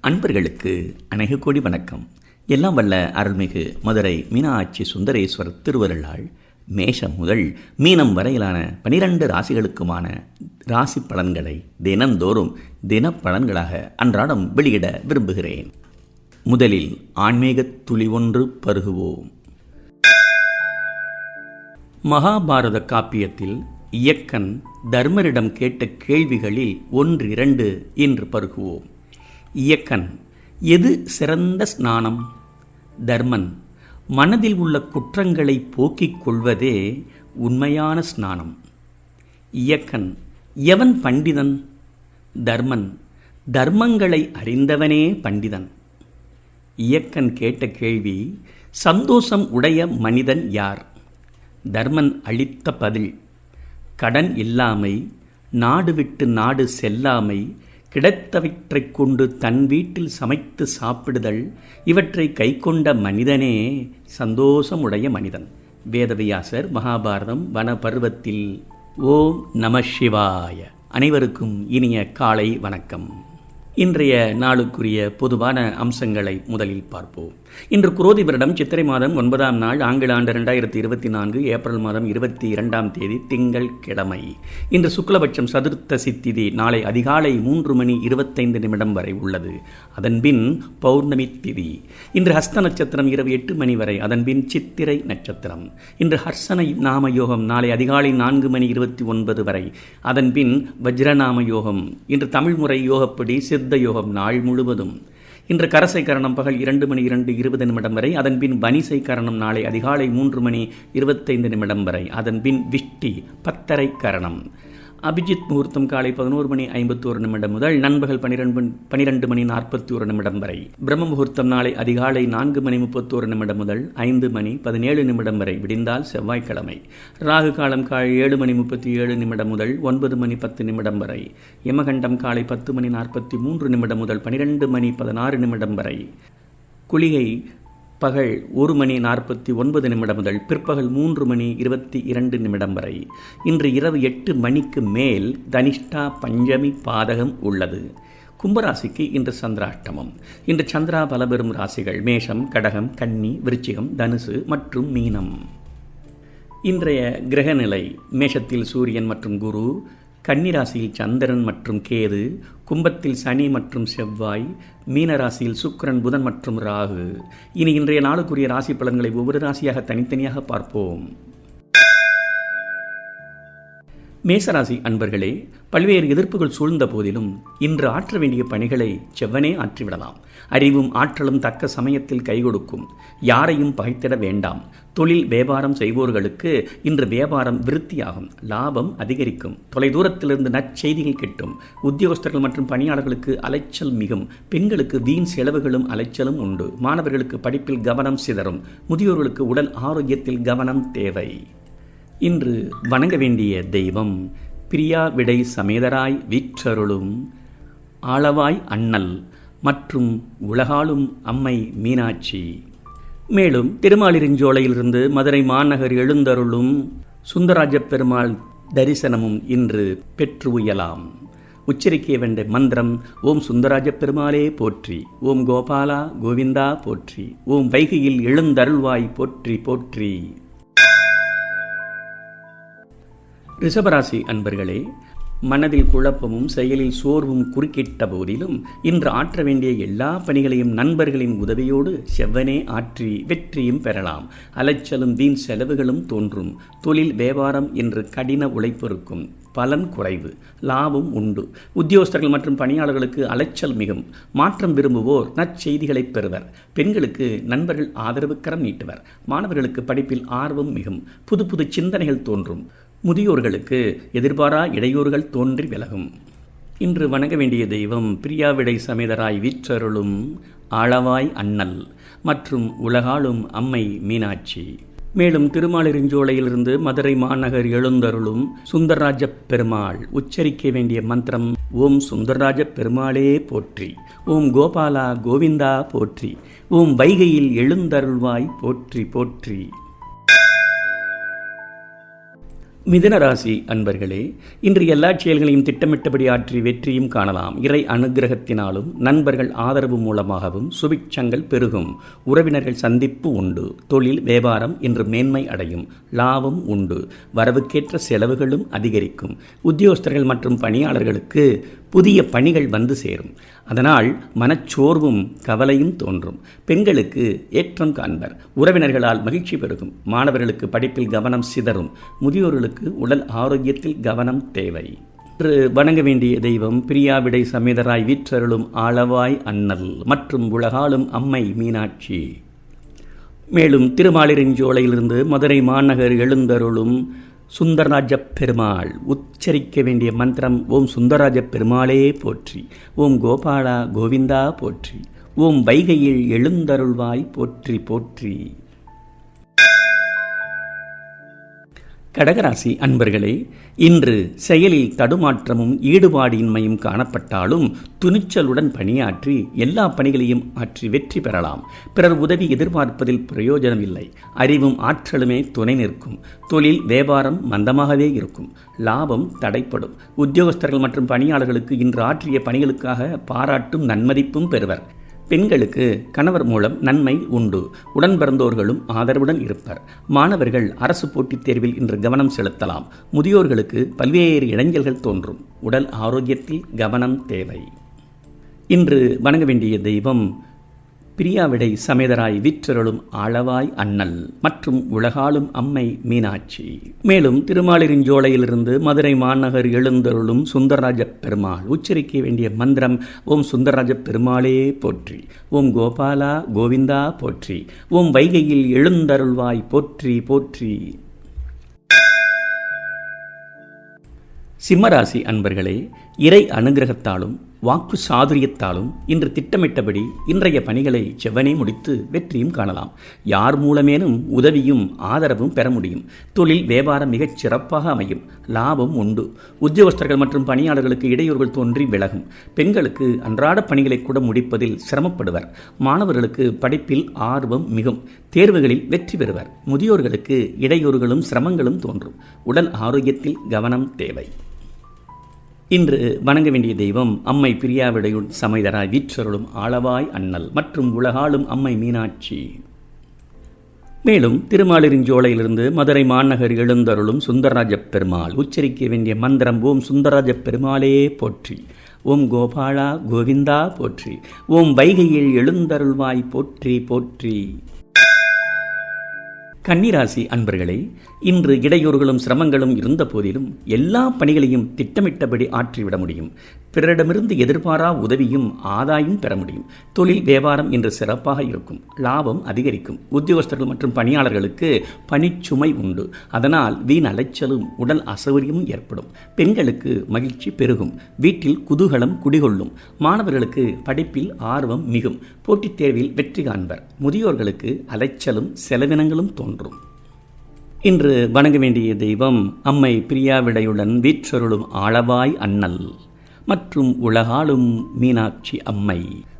அன்பர்களுக்கு அநேக கோடி வணக்கம். எல்லாம் வல்ல அருள்மிகு மதுரை மீனாட்சி சுந்தரேஸ்வரர் திருவருளால் மேஷம் முதல் மீனம் வரையிலான பனிரெண்டு ராசிகளுக்குமான ராசி பலன்களை தினந்தோறும் தினப்பலன்களாக அன்றாடம் வெளியிட விரும்புகிறேன். முதலில் ஆன்மீக துளி ஒன்று பருகுவோம். மகாபாரத காப்பியத்தில் இயக்கன் தர்மரிடம் கேட்ட கேள்விகளில் ஒன்றிரண்டு என்று பருகுவோம். இயக்கன் எது சிறந்த ஸ்நானம் தர்மன் மனதில் உள்ள குற்றங்களை போக்கிக் கொள்வதே உண்மையான ஸ்நானம் இயக்கன் எவன் பண்டிதன் தர்மன் தர்மங்களை அறிந்தவனே பண்டிதன் இயக்கன் கேட்ட கேள்வி சந்தோஷம் உடைய மனிதன் யார்? தர்மன் அளித்த பதில் கடன் இல்லாமை நாடு விட்டு நாடு செல்லாமை கிடைத்தவற்றைக் கொண்டு தன் வீட்டில் சமைத்து சாப்பிடுதல் இவற்றை கைக்கொண்ட மனிதனே சந்தோஷமுடைய மனிதன். வேதவியாசர் மகாபாரதம் வனபர்வத்தில் ஓம் நம சிவாய. அனைவருக்கும் இனிய காலை வணக்கம். இன்றைய நாளுக்குரிய பொதுவான அம்சங்களை முதலில் பார்ப்போம். இன்று குரோதி வருடம் சித்திரை மாதம் ஒன்பதாம் நாள் ஆங்கில ஆண்டு ரெண்டாயிரத்தி இருபத்தி நான்கு ஏப்ரல் மாதம் இருபத்தி இரண்டாம் தேதி திங்கள் கிழமை. இன்று சுக்லபட்சம் சதுர்த்த சித்திதி நாளை அதிகாலை மூன்று மணி இருபத்தைந்து நிமிடம் வரை உள்ளது. அதன்பின் பௌர்ணமி திதி. இன்று ஹஸ்த நட்சத்திரம் இரவு எட்டு மணி வரை அதன்பின் சித்திரை நட்சத்திரம். இன்று ஹர்சன நாம யோகம் நாளை அதிகாலை நான்கு மணி இருபத்தி ஒன்பது வரை அதன்பின் வஜ்ரநாம யோகம் இன்று தமிழ் முறை யோகப்படி சித்த யோகம் நாள் முழுவதும். இன்று கரசை கரணம் பகல் இரண்டு மணி இரண்டு இருபது நிமிடம் வரை அதன்பின் பனிசை கரணம் நாளை அதிகாலை மூன்று மணி இருபத்தைந்து நிமிடம் வரை அதன்பின் விஷ்டி பத்தரை கரணம். அபிஜித் முகூர்த்தம் காலை பதினோரு மணி ஐம்பத்தோரு நிமிடம் முதல் நண்பகல் பனிரெண்டு பனிரெண்டு மணி நாற்பத்தி ஒரு நிமிடம் வரை. பிரம்ம முகூர்த்தம் நாளை அதிகாலை நான்கு மணி முப்பத்தோரு நிமிடம் முதல் ஐந்து மணி பதினேழு நிமிடம் வரை. விடிந்தால் செவ்வாய்க்கிழமை. ராகு காலம் காலை ஏழு மணி முப்பத்தி ஏழு நிமிடம் முதல் ஒன்பது மணி பத்து நிமிடம் வரை. யமகண்டம் காலை பத்து மணி நாற்பத்தி மூன்று நிமிடம் முதல் பனிரெண்டு மணி பதினாறு நிமிடம் வரை. குளிகை பகல் ஒரு மணி நாற்பத்தி ஒன்பது நிமிடம் முதல் பிற்பகல் மூன்று மணி இருபத்தி இரண்டு நிமிடம் வரை. இன்று இரவு எட்டு மணிக்கு மேல் தனிஷ்டா பஞ்சமி பாதகம் உள்ளது. கும்பராசிக்கு இன்று சந்திராஷ்டமம். இன்று சந்திரா பலபெறும் ராசிகள் மேஷம் கடகம் கன்னி விருச்சிகம் தனுசு மற்றும் மீனம். இன்றைய கிரகநிலை மேஷத்தில் சூரியன் மற்றும் குரு கன்னிராசியில் சந்திரன் மற்றும் கேது கும்பத்தில் சனி மற்றும் செவ்வாய் மீனராசியில் சுக்கரன் புதன் மற்றும் ராகு. இனி இன்றைய நாளுக்குரிய ராசி பலன்களை ஒவ்வொரு ராசியாக தனித்தனியாக பார்ப்போம். மேசராசி அன்பர்களே பல்வேறு எதிர்ப்புகள் சூழ்ந்த போதிலும் இன்று ஆற்ற வேண்டிய பணிகளை செவ்வனே ஆற்றிவிடலாம். அறிவும் ஆற்றலும் தக்க சமயத்தில் கைகொடுக்கும் யாரையும் பகைத்திட வேண்டாம். தொழில் வியாபாரம் செய்வோர்களுக்கு இன்று வியாபாரம் விருத்தியாகும். லாபம் அதிகரிக்கும். தொலைதூரத்திலிருந்து நற்செய்திகள் கிட்டும். உத்தியோகஸ்தர்கள் மற்றும் பணியாளர்களுக்கு அலைச்சல் மிகும். பெண்களுக்கு வீண் செலவுகளும் அலைச்சலும் உண்டு. மாணவர்களுக்கு படிப்பில் கவனம் சிதறும். முதியோர்களுக்கு உடல் ஆரோக்கியத்தில் கவனம் தேவை. இன்று வணங்க வேண்டிய தெய்வம் பிரியா விடை சமேதராய் வீற்றருளும் ஆளவாய் அண்ணல் மற்றும் உலகாளும் அம்மை மீனாட்சி. மேலும் திருமாலிருஞ்சோலையிலிருந்து மதுரை மாநகர் எழுந்தருளும் சுந்தராஜ பெருமாள் தரிசனமும் இன்று பெற்று உயலாம். உச்சரிக்க வேண்டிய மந்திரம் ஓம் சுந்தராஜ பெருமாளே போற்றி ஓம் கோபாலா கோவிந்தா போற்றி ஓம் வைகையில் எழுந்தருள்வாய் போற்றி போற்றி. ரிஷபராசி அன்பர்களே மனதில் குழப்பமும் செயலில் சோர்வும் குறுக்கிட்ட போதிலும் இன்று ஆற்ற வேண்டிய எல்லா பணிகளையும் நண்பர்களின் உதவியோடு செவ்வனே ஆற்றி வெற்றியும் பெறலாம். அலைச்சலும் வீண் செலவுகளும் தோன்றும். தொழில் வியாபாரம் என்று கடின உழைப்பிருக்கும் பலன் குறைவு. லாபம் உண்டு. உத்தியோகஸ்தர்கள் மற்றும் பணியாளர்களுக்கு அலைச்சல் மிகும். மாற்றம் விரும்புவோர் நற்செய்திகளை பெறுவர். பெண்களுக்கு நண்பர்கள் ஆதரவு கரம் நீட்டுவர். மாணவர்களுக்கு படிப்பில் ஆர்வம் மிகும். புது புது சிந்தனைகள் தோன்றும். முதியோர்களுக்கு எதிர்பாரா இடையூறுகள் தோன்றி விலகும். இன்று வணங்க வேண்டிய தெய்வம் பிரியாவிடை சமேதராய் வீற்றருளும் ஆளவாய் அண்ணல் மற்றும் உலகாளும் அம்மை மீனாட்சி. மேலும் திருமாலிருஞ்சோலையிலிருந்து மதுரை மாநகர் எழுந்தருளும் சுந்தரராஜ பெருமாள் உச்சரிக்க வேண்டிய மந்திரம் ஓம் சுந்தரராஜ பெருமாளே போற்றி ஓம் கோபாலா கோவிந்தா போற்றி ஓம் வைகையில் எழுந்தருள்வாய் போற்றி போற்றி. மிதுன ராசி அன்பர்களே இன்று எல்லா செயல்களையும் திட்டமிட்டபடி ஆற்றி வெற்றியும் காணலாம். இறை அனுகிரகத்தினாலும் நண்பர்கள் ஆதரவு மூலமாகவும் சுபிட்சங்கள் பெருகும். உறவினர்கள் சந்திப்பு உண்டு. தொழில் வியாபாரம் இன்று மேன்மை அடையும். லாபம் உண்டு. வரவுக்கேற்ற செலவுகளும் அதிகரிக்கும். உத்தியோகஸ்தர்கள் மற்றும் பணியாளர்களுக்கு புதிய பணிகள் வந்து சேரும். அதனால் மனச்சோர்வும் கவலையும் தோன்றும். பெண்களுக்கு ஏற்றம் காண்பர். உறவினர்களால் மகிழ்ச்சி பெருகும். மாணவர்களுக்கு படிப்பில் கவனம் சிதறும். முதியோர்களுக்கு உடல் ஆரோக்கியத்தில் கவனம் தேவை. இன்று வணங்க வேண்டிய தெய்வம் பிரியாவிடை சமேதராய் வீற்றருளும் ஆளவாய் அண்ணல் மற்றும் உலகாலும் அம்மை மீனாட்சி. மேலும் திருமாலிரஞ்சோலையிலிருந்து மதுரை மாநகர் எழுந்தருளும் சுந்தரராஜ பெருமாள் உச்சரிக்க வேண்டிய மந்திரம் ஓம் சுந்தரராஜ பெருமாளே போற்றி. ஓம் கோபாலா கோவிந்தா போற்றி. ஓம் வைகையில் எழுந்தருள்வாய் போற்றி போற்றி. கடகராசி அன்பர்களே இன்று செயலில் தடுமாற்றமும் ஈடுபாடின்மையும் காணப்பட்டாலும் துணிச்சலுடன் பணியாற்றி எல்லா பணிகளையும் ஆற்றி வெற்றி பெறலாம். பிறர் உதவி எதிர்பார்ப்பதில் பிரயோஜனம் இல்லை அறிவும் ஆற்றலுமே துணை நிற்கும். தொழில் வியாபாரம் மந்தமாகவே இருக்கும். லாபம் தடைப்படும். உத்தியோகஸ்தர்கள் மற்றும் பணியாளர்களுக்கு இன்று ஆற்றிய பணிகளுக்காக பாராட்டும் நன்மதிப்பும் பெறுவர். பெண்களுக்கு கணவர் மூலம் நன்மை உண்டு. உடன் பிறந்தோர்களும் ஆதரவுடன் இருப்பர். மாணவர்கள் அரசு போட்டித் தேர்வில் இன்று கவனம் செலுத்தலாம். முதியோர்களுக்கு பல்வேறு இடைஞ்சல்கள் தோன்றும். உடல் ஆரோக்கியத்தில் கவனம் தேவை. இன்று வணங்க வேண்டிய தெய்வம் பிரியாவிடை சமேதராய் விற்றருளும் ஆளவாய் அண்ணல் மற்றும் உலகாளும் அம்மை மீனாட்சி. மேலும் திருமாலிருஞ்சோலையிலிருந்து மதுரை மாநகர் எழுந்தருளும் சுந்தரராஜ பெருமாள். உச்சரிக்க வேண்டிய மந்திரம் ஓம் சுந்தரராஜ பெருமாளே போற்றி. ஓம் கோபாலா கோவிந்தா போற்றி. ஓம் வைகையில் எழுந்தருள்வாய் போற்றி போற்றி. சிம்மராசி அன்பர்களே இறை அனுகிரகத்தாலும் வாக்கு சாதுரியத்தாலும் இன்று திட்டமிட்டபடி இன்றைய பணிகளை செவ்வனே முடித்து வெற்றியும் காணலாம். யார் மூலமேனும் உதவியும் ஆதரவும் பெற முடியும். தொழில் வியாபாரம் மிகச் சிறப்பாக அமையும். லாபம் உண்டு. உத்தியோகஸ்தர்கள் மற்றும் பணியாளர்களுக்கு இடையூறுகள் தோன்றி விலகும். பெண்களுக்கு அன்றாட பணிகளை கூட முடிப்பதில் சிரமப்படுவர். மாணவர்களுக்கு படிப்பில் ஆர்வம் மிகும். தேர்வுகளில் வெற்றி பெறுவர். முதியோர்களுக்கு இடையூறுகளும் சிரமங்களும் தோன்றும். உடல் ஆரோக்கியத்தில் கவனம் தேவை. இன்று வணங்க வேண்டிய தெய்வம் அம்மை பிரியாவிடையுள் சமைதராய் வீற்றருளும் ஆளவாய் அண்ணல் மற்றும் உலகாளும் அம்மை மீனாட்சி. மேலும் திருமாலிருஞ்சோலையிலிருந்து மதுரை மாநகர் எழுந்தருளும் சுந்தரராஜ பெருமாள் உச்சரிக்க வேண்டிய மந்திரம் ஓம் சுந்தரராஜ பெருமாளே போற்றி. ஓம் கோபாலா கோவிந்தா போற்றி. ஓம் வைகையில் எழுந்தருள்வாய் போற்றி போற்றி. கன்னிராசி அன்பர்களே இன்று இடையூறுகளும் சிரமங்களும் இருந்த போதிலும் எல்லா பணிகளையும் திட்டமிட்டபடி ஆற்றிவிட முடியும். பிறரிடமிருந்து எதிர்பாரா உதவியும் ஆதாயம் பெற முடியும். தொழில் வியாபாரம் இன்று சிறப்பாக இருக்கும். லாபம் அதிகரிக்கும். உத்தியோகஸ்தர்கள் மற்றும் பணியாளர்களுக்கு பணிச்சுமை உண்டு. அதனால் வீண் அலைச்சலும் உடல் அசௌகரியமும் ஏற்படும். பெண்களுக்கு மகிழ்ச்சி பெருகும். வீட்டில் குதூகலம் குடிகொள்ளும். மாணவர்களுக்கு படிப்பில் ஆர்வம் மிகும். போட்டித் தேர்வில் வெற்றி காண்பர். முதியோர்களுக்கு அலைச்சலும் செலவினங்களும் தோன்றும். இன்று வணங்க வேண்டிய தெய்வம் அம்மை பிரியாவிடையுடன் வீற்றருளும் ஆளவாய் அண்ணல் மற்றும் உலகாளும் மீனாட்சி அம்மை.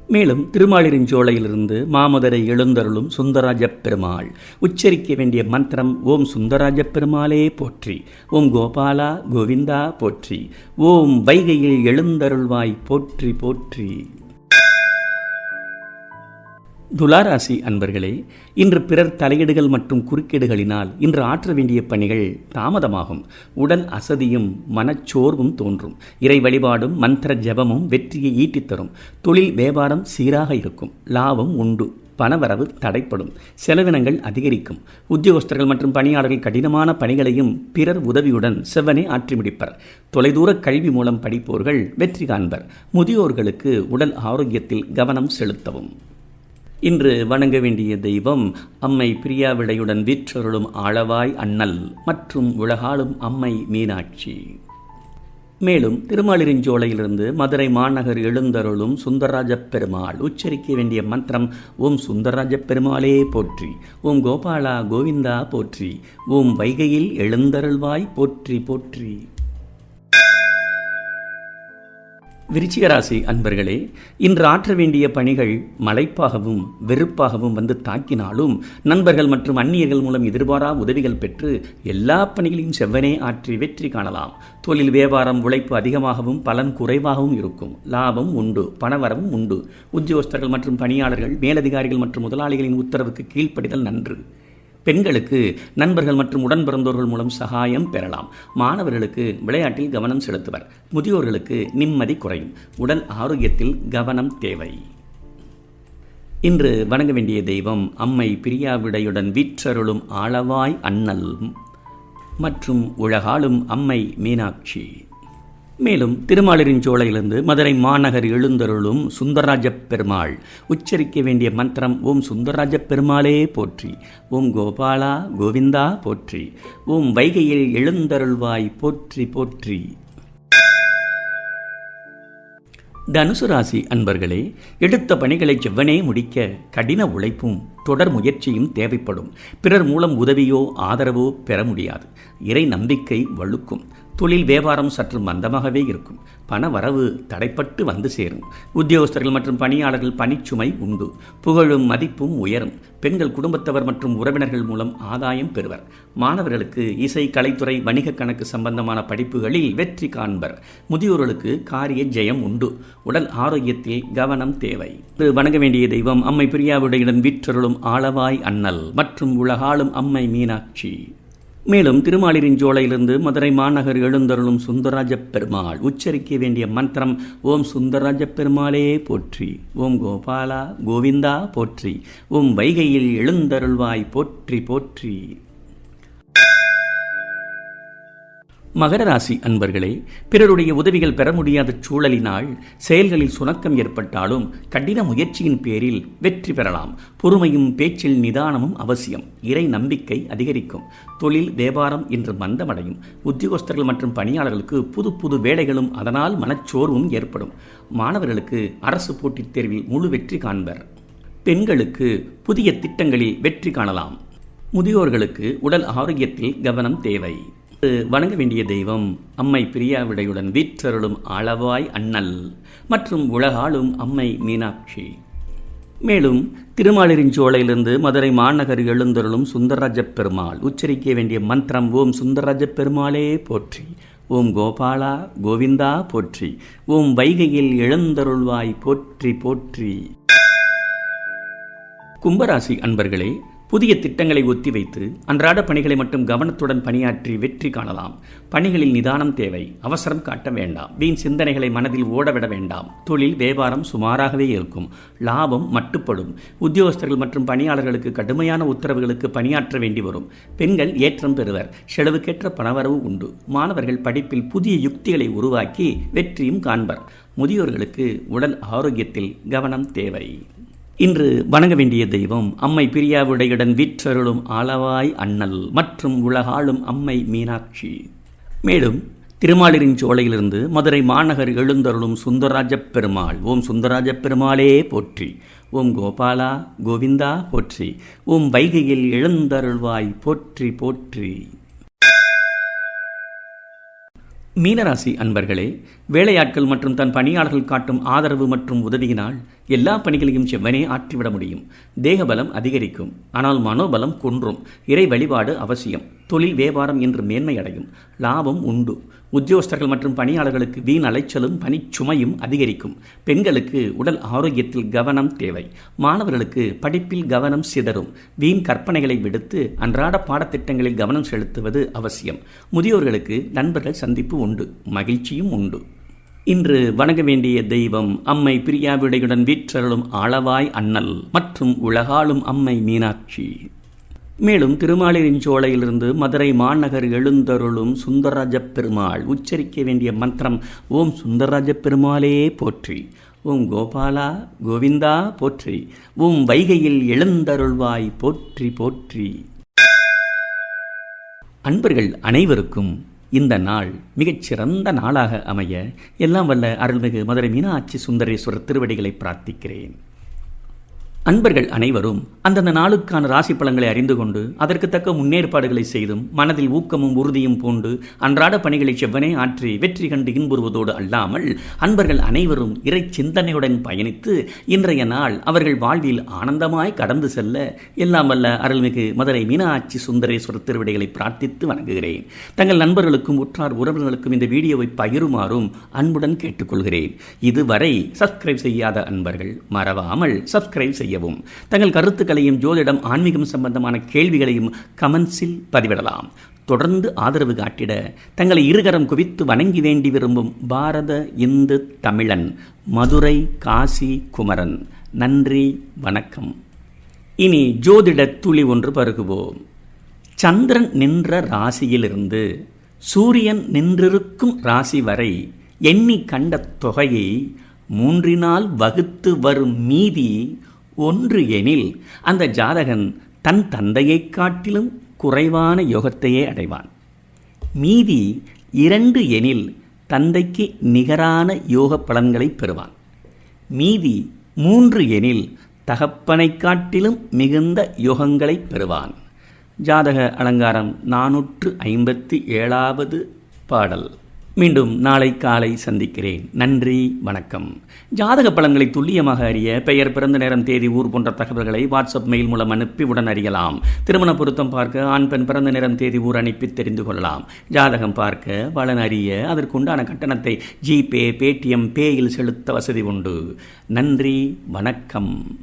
மேலும் திருமாலிருஞ்சோலையிலிருந்து மாமதுரை எழுந்தருளும் சுந்தராஜ பெருமாள். உச்சரிக்க வேண்டிய மந்திரம் ஓம் சுந்தராஜ பெருமாளே போற்றி ஓம் கோபாலா கோவிந்தா போற்றி ஓம் வைகையில் எழுந்தருள்வாய் போற்றி போற்றி. துலாராசி அன்பர்களே இன்று பிறர் தலையீடுகள் மற்றும் குறுக்கீடுகளினால் இன்று ஆற்ற வேண்டிய பணிகள் தாமதமாகும். உடல் அசதியும் மனச்சோர்வும் தோன்றும். இறை வழிபாடும் மந்திர ஜபமும் வெற்றியை ஈட்டித்தரும் தொழில் வியாபாரம் சீராக இருக்கும். லாபம் உண்டு. பணவரவு தடைப்படும். செலவினங்கள் அதிகரிக்கும். உத்தியோகஸ்தர்கள் மற்றும் பணியாளர்கள் கடினமான பணிகளையும் பிறர் உதவியுடன் செவ்வனே ஆற்றி முடிப்பர். தொலைதூர கல்வி மூலம் படிப்போர்கள் வெற்றி காண்பர். முதியோர்களுக்கு உடல் ஆரோக்கியத்தில் கவனம் செலுத்தவும். இன்று வணங்க வேண்டிய தெய்வம் அம்மை பிரியாவிடையுடன் வீற்றருளும் ஆளவாய் அண்ணல் மற்றும் உலகாளும் அம்மை மீனாட்சி. மேலும் திருமாலிருஞ்சோலையிலிருந்து மதுரை மாநகர் எழுந்தருளும் சுந்தரராஜ பெருமாள் உச்சரிக்க வேண்டிய மந்திரம் ஓம் சுந்தரராஜ பெருமாளே போற்றி ஓம் கோபாலா கோவிந்தா போற்றி ஓம் வைகையில் எழுந்தருள்வாய் போற்றி போற்றி. விருச்சிகராசி அன்பர்களே இன்று ஆற்ற வேண்டிய பணிகள் மலைப்பாகவும் வெறுப்பாகவும் வந்து தாக்கினாலும் நண்பர்கள் மற்றும் அந்நியர்கள் மூலம் எதிர்பாரா உதவிகள் பெற்று எல்லா பணிகளையும் செவ்வனே ஆற்றி வெற்றி காணலாம். தொழில் வியாபாரம் உழைப்பு அதிகமாகவும் பலன் குறைவாகவும் இருக்கும். லாபம் உண்டு பணவரவும் உண்டு. உத்தியோகஸ்தர்கள் மற்றும் பணியாளர்கள் மேலதிகாரிகள் மற்றும் முதலாளிகளின் உத்தரவுக்கு கீழ்ப்படிதல் நன்று. பெண்களுக்கு நண்பர்கள் மற்றும் உடன் பிறந்தோர்கள் மூலம் சகாயம் பெறலாம். மாணவர்களுக்கு விளையாட்டில் கவனம் செலுத்துவர். முதியோர்களுக்கு நிம்மதி குறையும். உடல் ஆரோக்கியத்தில் கவனம் தேவை. இன்று வணங்க வேண்டிய தெய்வம் அம்மை பிரியாவிடையுடன் வீற்றருளும் ஆளவாய் அண்ணல் மற்றும் உலகாளும் அம்மை மீனாட்சி. மேலும் திருமாலிரின் சோலையிலிருந்து மதுரை மாநகர் எழுந்தருளும் சுந்தரராஜ பெருமாள் உச்சரிக்க வேண்டிய மந்திரம் ஓம் சுந்தரராஜ பெருமாளே போற்றி ஓம் கோபாலா கோவிந்தா போற்றி ஓம் வைகையில் எழுந்தருள்வாய் போற்றி போற்றி. தனுசு ராசி அன்பர்களே எடுத்த பணிகளை செவ்வனே முடிக்க கடின உழைப்பும் தொடர் முயற்சியும் தேவைப்படும். பிறர் மூலம் உதவியோ ஆதரவோ பெற முடியாது. இறை நம்பிக்கை வழுக்கும். தொழில் வியாபாரம் சற்று மந்தமாகவே இருக்கும். பண வரவு தடைப்பட்டு வந்து சேரும். உத்தியோகஸ்தர்கள் மற்றும் பணியாளர்கள் பணிச்சுமை உண்டு. புகழும் மதிப்பும் உயரும். பெண்கள் குடும்பத்தவர் மற்றும் உறவினர்கள் மூலம் ஆதாயம் பெறுவர். மாணவர்களுக்கு இசை கலைத்துறை வணிக கணக்கு சம்பந்தமான படிப்புகளில் வெற்றி காண்பர். முதியோர்களுக்கு காரிய ஜெயம் உண்டு. உடல் ஆரோக்கியத்தில் கவனம் தேவை. வணங்க வேண்டிய தெய்வம் அம்மை பிரியாவுடையுடன் வீற்றருளும் ஆளவாய் அண்ணல் மற்றும் உலகாளும் அம்மை மீனாட்சி. மேலும் திருமாலிரின் ஜோலையிலிருந்து மதுரை மாநகர் எழுந்தருளும் சுந்தரராஜ பெருமாள் உச்சரிக்க வேண்டிய மந்திரம் ஓம் சுந்தரராஜ பெருமாளே போற்றி ஓம் கோபாலா கோவிந்தா போற்றி ஓம் வைகையில் எழுந்தருள்வாய் போற்றி போற்றி. மகர ராசி அன்பர்களே பிறருடைய உதவிகள் பெற முடியாத சூழலினால் செயல்களில் சுணக்கம் ஏற்பட்டாலும் கடின முயற்சியின் பேரில் வெற்றி பெறலாம். பொறுமையும் பேச்சில் நிதானமும் அவசியம். இறை நம்பிக்கை அதிகரிக்கும். தொழில் வியாபாரம் என்று மந்தமடையும். உத்தியோகஸ்தர்கள் மற்றும் பணியாளர்களுக்கு புது புது வேலைகளும் அதனால் மனச்சோர்வும் ஏற்படும். மாணவர்களுக்கு அரசு போட்டித் தேர்வில் முழு வெற்றி காண்பர். பெண்களுக்கு புதிய திட்டங்களில் வெற்றி காணலாம். முதியோர்களுக்கு உடல் ஆரோக்கியத்தில் கவனம் தேவை. வணங்க வேண்டிய தெய்வம் அம்மை பிரியாவிடையுடன் வீற்றருளும் அளவாய் அண்ணல் மற்றும் உலகாளும் அம்மை மீனாட்சி. மேலும் திருமாலிரிஞ்சோலையிலிருந்து மதுரை மாநகர் எழுந்தருளும் சுந்தரராஜ பெருமாள் உச்சரிக்க வேண்டிய மந்திரம் ஓம் சுந்தரராஜ பெருமாளே போற்றி. ஓம் கோபாலா கோவிந்தா போற்றி. ஓம் வைகையில் எழுந்தருள்வாய் போற்றி போற்றி. கும்பராசி அன்பர்களே புதிய திட்டங்களை ஒத்திவைத்து அன்றாட பணிகளை மட்டும் கவனத்துடன் பணியாற்றி வெற்றி காணலாம். பணிகளில் நிதானம் தேவை. அவசரம் காட்ட வேண்டாம். வீண் சிந்தனைகளை மனதில் ஓடவிட வேண்டாம். தொழில் வியாபாரம் சுமாராகவே இருக்கும். லாபம் மட்டுப்படும். உத்தியோகஸ்தர்கள் மற்றும் பணியாளர்களுக்கு கடுமையான உத்தரவுகளுக்கு பணியாற்ற வேண்டி வரும். பெண்கள் ஏற்றம் பெறுவர். செலவுக்கேற்ற பணவரவு உண்டு. மாணவர்கள் படிப்பில் புதிய யுக்திகளை உருவாக்கி வெற்றியும் காண்பர். முதியோர்களுக்கு உடல் ஆரோக்கியத்தில் கவனம் தேவை. இன்று வணங்க வேண்டிய தெய்வம் அம்மை பிரியாவுடையுடன் வீற்றருளும் ஆளவாய் அண்ணல் மற்றும் உலகாளும் அம்மை மீனாட்சி. மேலும் திருமாலிரின் சோலையிலிருந்து மதுரை மாநகர் எழுந்தருளும் சுந்தரராஜப் பெருமாள் ஓம் சுந்தராஜப் பெருமாளே போற்றி ஓம் கோபாலா கோவிந்தா போற்றி ஓம் வைகையில் எழுந்தருள்வாய் போற்றி போற்றி. மீனராசி அன்பர்களே வேலையாட்கள் மற்றும் தன் பணியாளர்கள் காட்டும் ஆதரவு மற்றும் உதவியினால் எல்லா பணிகளையும் செவ்வனே ஆற்றிவிட முடியும். தேகபலம் அதிகரிக்கும். ஆனால் மனோபலம் குன்றும். இறை வழிபாடு அவசியம். தொழில் வியாபாரம் என்று மேன்மை அடையும் லாபம் உண்டு. உத்தியோகஸ்தர்கள் மற்றும் பணியாளர்களுக்கு வீண் அலைச்சலும் பணிச்சுமையும் அதிகரிக்கும். பெண்களுக்கு உடல் ஆரோக்கியத்தில் கவனம் தேவை. மாணவர்களுக்கு படிப்பில் கவனம் சிதறும். வீண் கற்பனைகளை விடுத்து அன்றாட பாடத்திட்டங்களில் கவனம் செலுத்துவது அவசியம். முதியோர்களுக்கு நண்பர்கள் சந்திப்பு உண்டு. மகிழ்ச்சியும் உண்டு. இன்று வணங்க வேண்டிய தெய்வம் அம்மை பிரியாவிடையுடன் வீற்றருளும் ஆளவாய் அண்ணல் மற்றும் உலகாளும் அம்மை மீனாட்சி. மேலும் திருமாலிரின் சோலையிலிருந்து மதுரை மாநகர் எழுந்தருளும் சுந்தரராஜ பெருமாள் உச்சரிக்க வேண்டிய மந்திரம் ஓம் சுந்தரராஜ பெருமாளே போற்றி. ஓம் கோபாலா கோவிந்தா போற்றி. ஓம் வைகையில் எழுந்தருள்வாய் போற்றி போற்றி. அன்பர்கள் அனைவருக்கும் இந்த நாள் மிகச்சிறந்த நாளாக அமைய எல்லாம் வல்ல அருள்மிகு மதுரை மீனாட்சி சுந்தரேஸ்வரர் திருவடிகளை பிரார்த்திக்கிறேன். அன்பர்கள் அனைவரும் அந்தந்த நாளுக்கான ராசி பலன்களை அறிந்து கொண்டு அதற்கு தக்க முன்னேற்பாடுகளை செய்தும் மனதில் ஊக்கமும் உறுதியும் பூண்டு அன்றாட பணிகளை செவ்வனே ஆற்றி வெற்றி கண்டு இன்புறுவதோடு அல்லாமல் அன்பர்கள் அனைவரும் இறை சிந்தனையுடன் பயணித்து இன்றைய நாள் அவர்கள் வாழ்வில் ஆனந்தமாய் கடந்து செல்ல எல்லாம் வல்ல அருள்மிகு மதுரை மீனாட்சி சுந்தரேஸ்வரர் திருவிடைகளை பிரார்த்தித்து வணங்குகிறேன். தங்கள் நண்பர்களுக்கும் உற்றார் உறவினர்களுக்கும் இந்த வீடியோவை பகிருமாறும் அன்புடன் கேட்டுக்கொள்கிறேன். இதுவரை சப்ஸ்கிரைப் செய்யாத அன்பர்கள் மறவாமல் சப்ஸ்கிரைப் செய்யவும். தங்கள் கருத்துக்களையும் ஜோதிடம் ஆன்மீகம் சம்பந்தமான கேள்விகளையும் கமெண்ட்ஸில் பதிவிடலாம். தொடர்ந்து ஆதரவு காட்டிட தங்களை இருகரம் குவித்து வணங்கி வேண்டி விரும்பும் பாரத இந்து தமிழன் மதுரை காசி குமரன். நன்றி வணக்கம். இனி ஜோதிட துளி ஒன்று பருகுவோம். சந்திரன் நின்ற ராசியிலிருந்து சூரியன் நின்றிருக்கும் ராசி வரை எண்ணி கண்ட தொகையை மூன்றினால் வகுத்து வரும் மீதி ஒன்று எனில் அந்த ஜாதகன் தன் தந்தையைக் காட்டிலும் குறைவான யோகத்தையே அடைவான். மீதி இரண்டு எனில் தந்தைக்கு நிகரான யோக பலன்களை பெறுவான். மீதி மூன்று எனில் தகப்பனைக் காட்டிலும் மிகுந்த யோகங்களை பெறுவான். ஜாதக அலங்காரம் நானூற்று ஐம்பத்தி ஏழாவது பாடல். மீண்டும் நாளை காலை சந்திக்கிறேன். நன்றி வணக்கம். ஜாதக பலன்களை துல்லியமாக அறிய பெயர் பிறந்த நேரம் தேதி ஊர் போன்ற தகவல்களை வாட்ஸ்அப் மெயில் மூலம் அனுப்பி உடன் அறியலாம். திருமண பொருத்தம் பார்க்க ஆண் பெண் பிறந்த நேரம் தேதி ஊர் அனுப்பி தெரிந்து கொள்ளலாம். ஜாதகம் பார்க்க பலன் அறிய அதற்குண்டான கட்டணத்தை ஜிபே பேடிஎம் பேயில் செலுத்த வசதி உண்டு. நன்றி வணக்கம்.